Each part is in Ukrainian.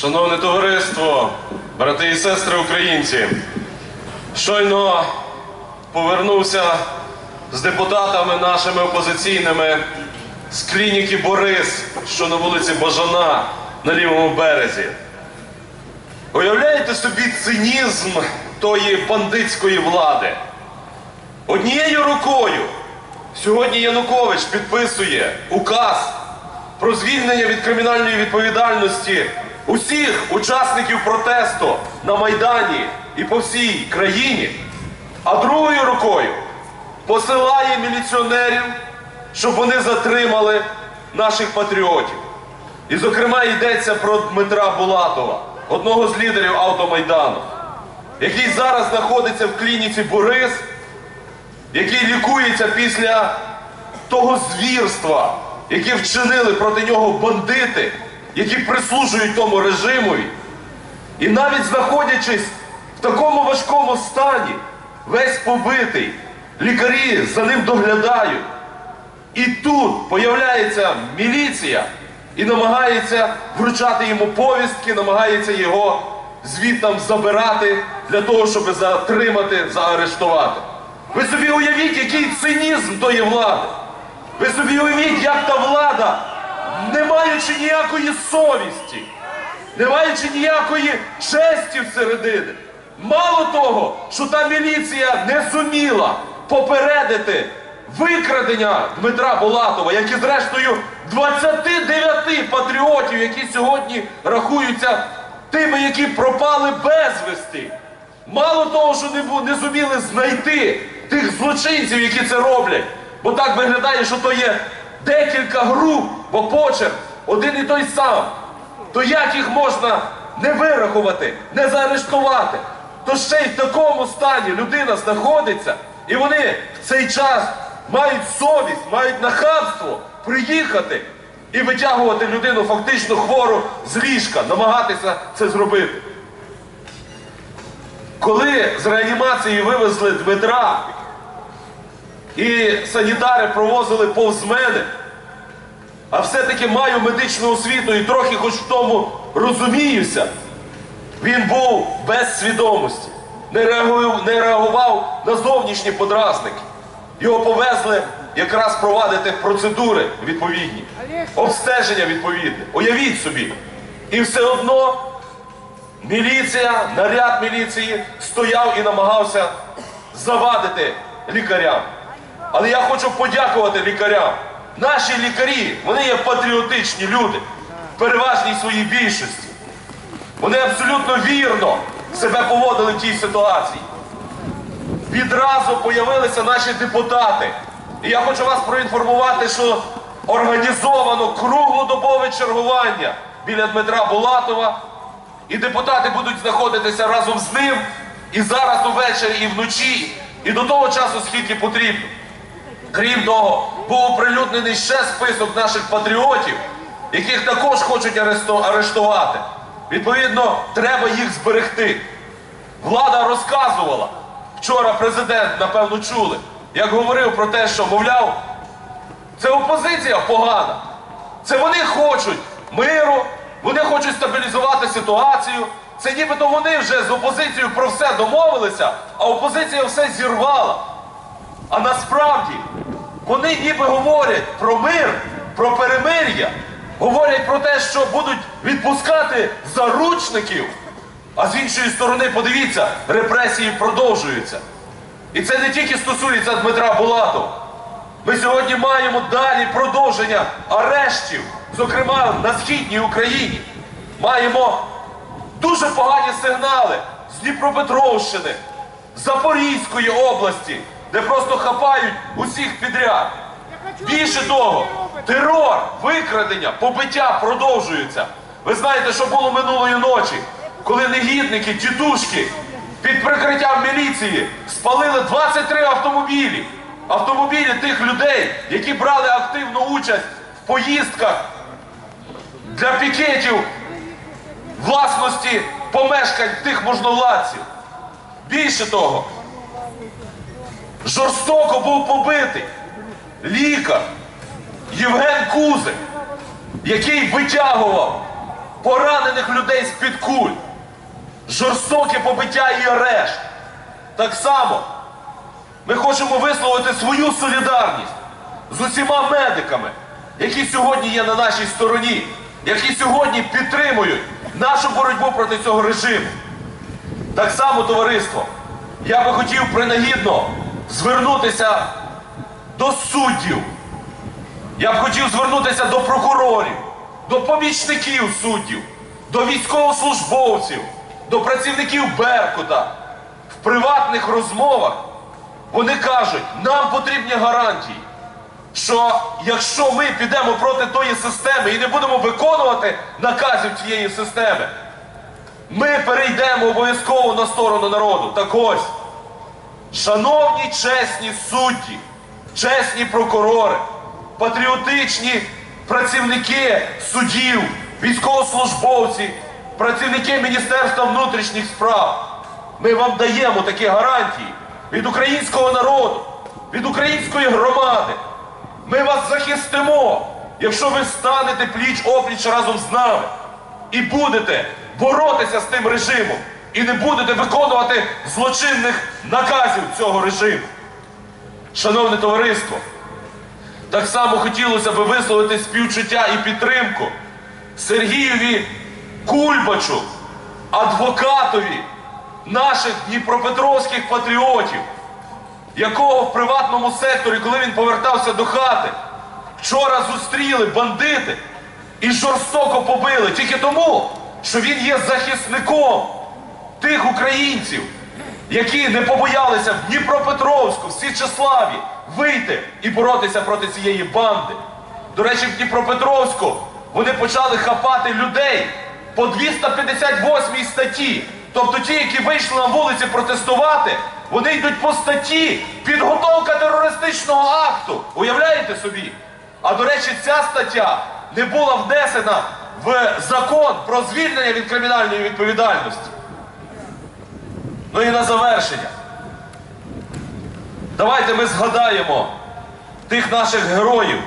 Шановне товариство, брати і сестри українці, щойно повернувся з депутатами нашими опозиційними з клініки Борис, що на вулиці Бажана на лівому березі. Уявляєте собі цинізм тої бандитської влади? Однією рукою сьогодні Янукович підписує указ про звільнення від кримінальної відповідальності усіх учасників протесту на Майдані і по всій країні, а другою рукою посилає міліціонерів, щоб вони затримали наших патріотів. І, зокрема, йдеться про Дмитра Булатова, одного з лідерів автомайдану, який зараз знаходиться в клініці Борис, який лікується після того звірства, яке вчинили проти нього бандити, які прислужують тому режимові. І навіть знаходячись в такому важкому стані, весь побитий, лікарі за ним доглядають. І тут появляється міліція і намагається вручати йому повістки, намагається його звідтам забирати для того, щоб затримати, заарештувати. Ви собі уявіть, який цинізм тої влади. Ви собі уявіть, як та влада, не маючи ніякої совісті, не маючи ніякої честі всередини. Мало того, що та міліція не зуміла попередити викрадення Дмитра Булатова, як і зрештою 29 патріотів, які сьогодні рахуються тими, які пропали безвісти. Мало того, що не, не зуміли знайти тих злочинців, які це роблять. Бо так виглядає, що то є декілька груп, бо почерк один і той сам. То як їх можна не вирахувати, не заарештувати? То ще й в такому стані людина знаходиться, і вони в цей час мають совість, мають нахабство приїхати і витягувати людину фактично хвору з ліжка, намагатися це зробити. Коли з реанімації вивезли Дмитра і санітари провозили повз мене, а все-таки маю медичну освіту і трохи хоч в тому розуміюся, він був без свідомості, не реагував, не реагував на зовнішні подразники. Його повезли якраз провадити процедури відповідні, обстеження відповідне. Уявіть собі. І все одно міліція, наряд міліції стояв і намагався завадити лікарям. Але я хочу подякувати лікарям. Наші лікарі, вони є патріотичні люди переважній своїй більшості. Вони абсолютно вірно себе поводили в тій ситуації. Відразу появилися наші депутати. І я хочу вас проінформувати, що організовано круглодобове чергування біля Дмитра Булатова. І депутати будуть знаходитися разом з ним і зараз увечері, і вночі, і до того часу, скільки потрібно. Крім того, був оприлюднений ще список наших патріотів, яких також хочуть арештувати. Відповідно, треба їх зберегти. Влада розказувала, вчора президент, напевно, чули, як говорив про те, що, мовляв, це опозиція погана. Це вони хочуть миру, вони хочуть стабілізувати ситуацію. Це нібито вони вже з опозицією про все домовилися, а опозиція все зірвала. А насправді вони ніби говорять про мир, про перемир'я, говорять про те, що будуть відпускати заручників. А з іншої сторони, подивіться, репресії продовжуються. І це не тільки стосується Дмитра Булатова. Ми сьогодні маємо далі продовження арештів, зокрема на східній Україні. Маємо дуже погані сигнали з Дніпропетровщини, Запорізької області, де просто хапають усіх підряд. Більше того, терор, викрадення, побиття продовжуються. Ви знаєте, що було минулої ночі, коли негідники, тітушки під прикриттям міліції спалили 23 автомобілі. Автомобілі тих людей, які брали активну участь в поїздках для пікетів власності помешкань тих можновладців. Більше того, жорстоко був побитий лікар Євген Кузик, який витягував поранених людей з-під куль, жорстоке побиття і арешт. Так само ми хочемо висловити свою солідарність з усіма медиками, які сьогодні є на нашій стороні, які сьогодні підтримують нашу боротьбу проти цього режиму. Так само, товариство, я би хотів принагідно звернутися до суддів. Я б хотів звернутися до прокурорів, до помічників суддів, до військовослужбовців, до працівників Беркута. В приватних розмовах вони кажуть, нам потрібні гарантії, що якщо ми підемо проти тої системи і не будемо виконувати наказів цієї системи, ми перейдемо обов'язково на сторону народу. Так ось, шановні чесні судді, чесні прокурори, патріотичні працівники судів, військовослужбовці, працівники Міністерства внутрішніх справ. Ми вам даємо такі гарантії від українського народу, від української громади. Ми вас захистимо, якщо ви станете пліч опліч разом з нами і будете боротися з тим режимом, і не будете виконувати злочинних наказів цього режиму. Шановне товариство, так само хотілося б висловити співчуття і підтримку Сергієві Кульбачу, адвокатові наших дніпропетровських патріотів, якого в приватному секторі, коли він повертався до хати, вчора зустріли бандити і жорстоко побили тільки тому, що він є захисником тих українців, які не побоялися в Дніпропетровську, в Січеславі вийти і боротися проти цієї банди. До речі, в Дніпропетровську вони почали хапати людей по 258 статті. Тобто ті, які вийшли на вулиці протестувати, вони йдуть по статті підготовка терористичного акту. Уявляєте собі? А до речі, ця стаття не була внесена в закон про звільнення від кримінальної відповідальності. Ну і на завершення. Давайте ми згадаємо тих наших героїв,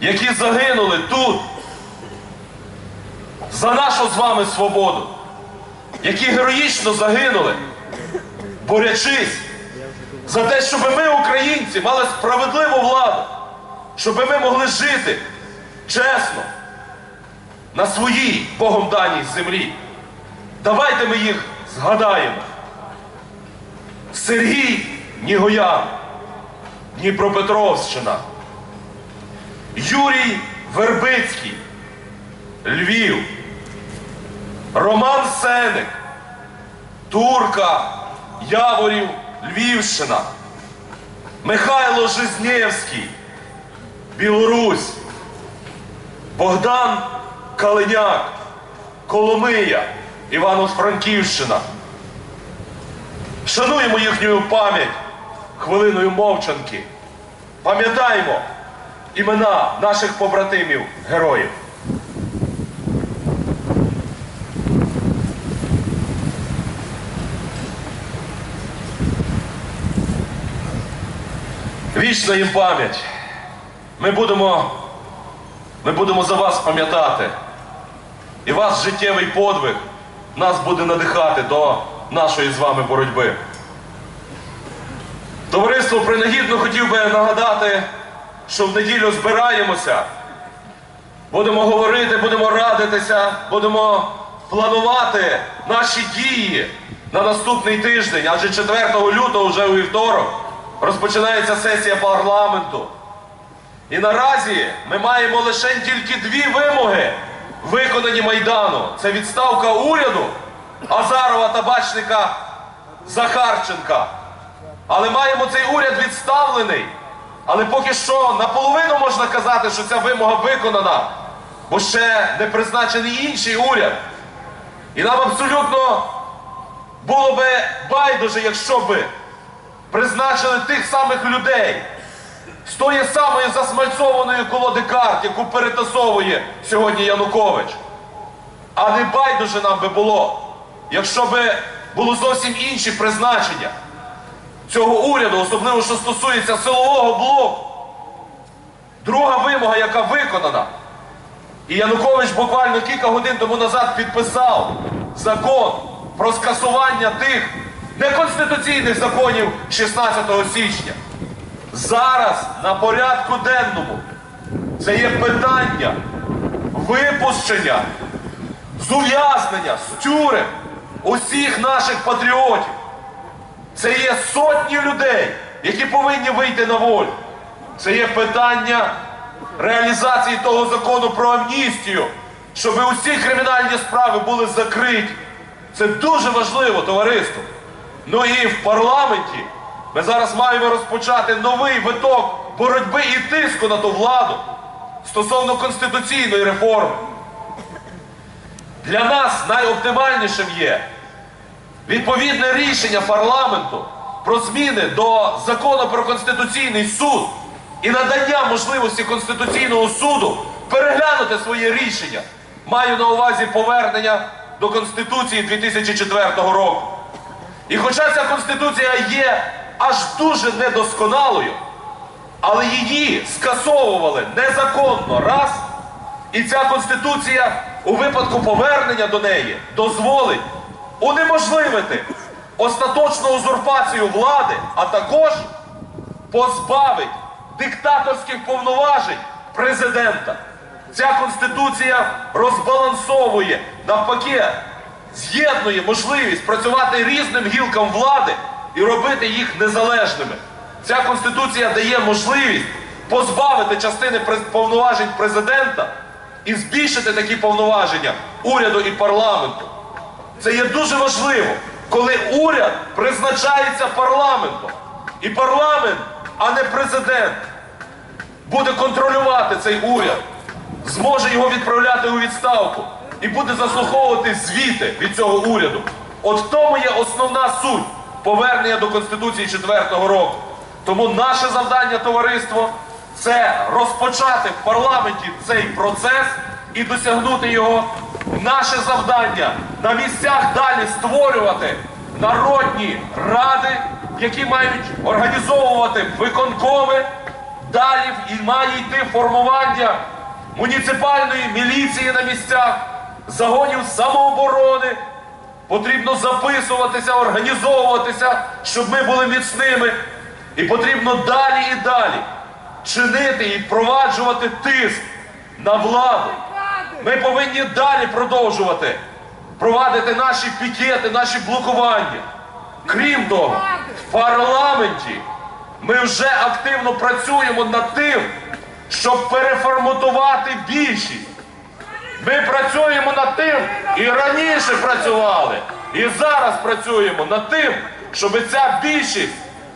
які загинули тут за нашу з вами свободу, які героїчно загинули, борячись за те, щоб ми, українці, мали справедливу владу, щоб ми могли жити чесно на своїй Богом даній землі. Давайте ми їх згадаємо. Сергій Нігоян, Дніпропетровщина, Юрій Вербицький, Львів, Роман Сеник, Турка, Яворів, Львівщина, Михайло Жизнєвський, Білорусь, Богдан Калиняк, Коломия, Івано-Франківщина. Шануємо їхню пам'ять хвилиною мовчанки. Пам'ятаємо імена наших побратимів, героїв. Вічна їм пам'ять. Ми будемо, ми будемо за вас пам'ятати. І ваш життєвий подвиг нас буде надихати до нашої з вами боротьби. Товариство принагідно хотів би нагадати, що в неділю збираємося, будемо говорити, будемо радитися, будемо планувати наші дії на наступний тиждень, адже 4 лютого, вже у вівторок, розпочинається сесія парламенту. І наразі ми маємо лише тільки дві вимоги, виконані Майдану. Це відставка уряду Азарова табачника Захарченка. Але маємо цей уряд відставлений. Але поки що наполовину можна казати, що ця вимога виконана, бо ще не призначений інший уряд. І нам абсолютно було би байдуже, якщо би призначили тих самих людей з тої самої засмальцованої колоди карт, яку перетасовує сьогодні Янукович. А не байдуже нам би було, якщо би було зовсім інші призначення цього уряду, особливо що стосується силового блоку. Друга вимога, яка виконана, І Янукович буквально кілька годин тому назад підписав закон про скасування тих неконституційних законів 16 січня. Зараз на порядку денному це є питання випущення, з ув'язнення, з тюрем усіх наших патріотів. Це є сотні людей, які повинні вийти на волю. Це є питання реалізації того закону про амністію, щоб усі кримінальні справи були закриті. Це дуже важливо, товариство. Ну і в парламенті ми зараз маємо розпочати новий виток боротьби і тиску на ту владу стосовно конституційної реформи. Для нас найоптимальнішим є відповідне рішення парламенту про зміни до закону про конституційний суд і надання можливості Конституційного суду переглянути своє рішення. Маю на увазі повернення до Конституції 2004 року. І хоча ця конституція є аж дуже недосконалою, але її скасовували незаконно раз, і ця конституція у випадку повернення до неї дозволить унеможливити остаточну узурпацію влади, а також позбавить диктаторських повноважень президента. Ця конституція розбалансовує, навпаки, з'єднує можливість працювати різним гілкам влади і робити їх незалежними. Ця конституція дає можливість позбавити частини повноважень президента і збільшити такі повноваження уряду і парламенту. Це є дуже важливо, коли уряд призначається парламентом. І парламент, а не президент, буде контролювати цей уряд, зможе його відправляти у відставку і буде заслуховувати звіти від цього уряду. От в тому є основна суть повернення до Конституції 4-го року. Тому наше завдання, товариство, це розпочати в парламенті цей процес і досягнути його. Наше завдання на місцях далі створювати народні ради, які мають організовувати виконкови. Далі і має йти формування муніципальної міліції на місцях, загонів самооборони. Потрібно записуватися, організовуватися, щоб ми були міцними. І потрібно далі і далі чинити і впроваджувати тиск на владу. Ми повинні далі продовжувати провадити наші пікети, наші блокування. Крім того, в парламенті ми вже активно працюємо над тим, щоб переформатувати більшість. Ми працюємо над тим і раніше працювали, і зараз працюємо над тим, щоб ця більшість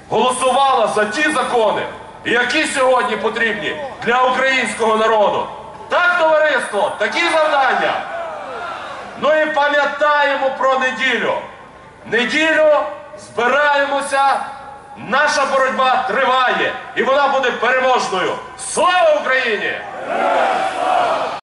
голосувала за ті закони, які сьогодні потрібні для українського народу. Так, товариство, такі завдання. Ну і пам'ятаємо про неділю. Неділю збираємося. Наша боротьба триває, і вона буде переможною. Слава Україні!